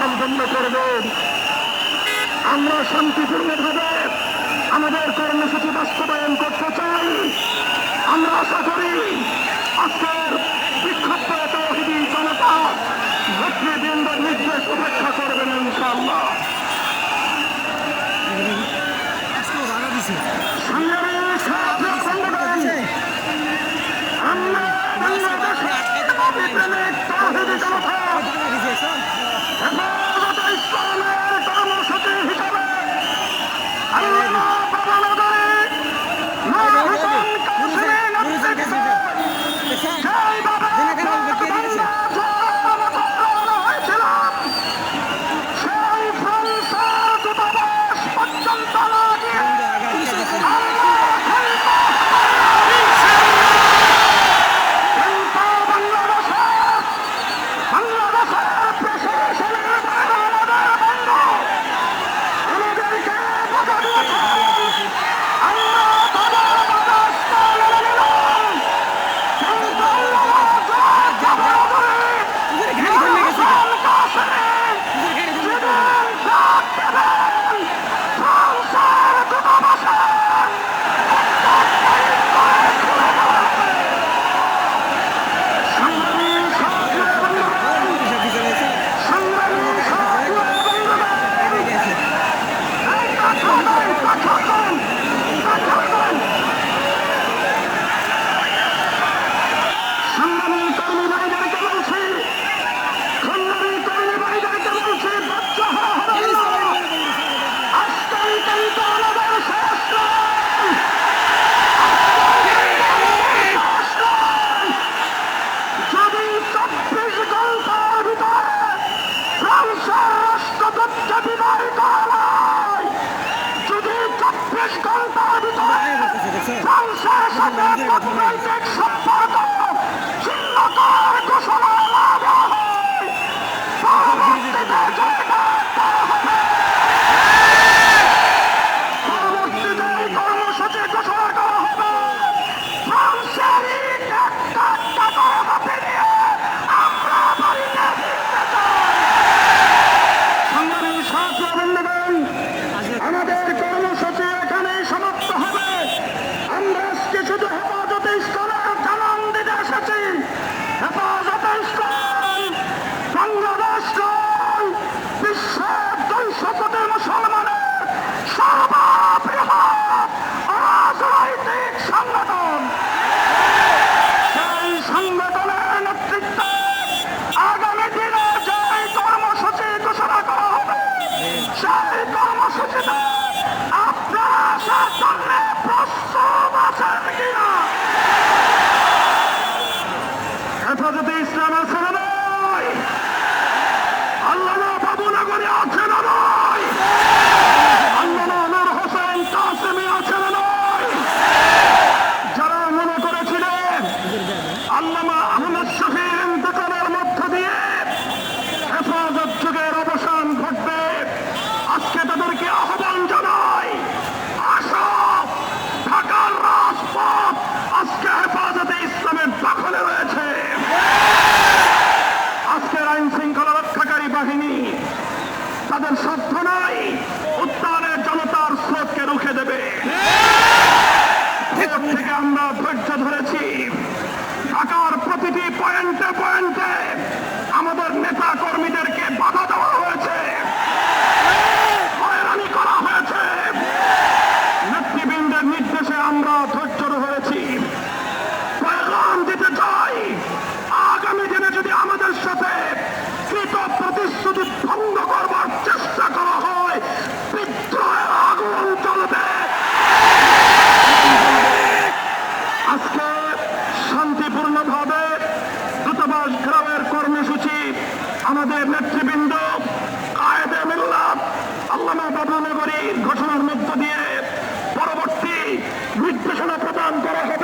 সম্পন্ন করবে। আমরা শান্তিপূর্ণভাবে আমাদের কর্মসূচি বাস্তবায়ন করতে চাই। আমরা আশা করি আজকের বিক্ষোভ তহিদি জনতা ভক্তবৃন্দ নির্দেশ উপেক্ষা করবেন ইনশাল্লাহ আমরা বাংলাদেশের জনতা Come on! লাল শাহ সাথে তাদের সাধ্য নাই। উত্তরের জনতার স্রোতকে রুখে দেবে। থেকে আমরা ধৈর্য ধরে দলের নেতৃবৃন্দ কায়দে মিল্লাত আল্লামা বাবুনগরীর ঘটনার মধ্য দিয়ে পরবর্তী নির্দেশনা প্রদান করা হবে।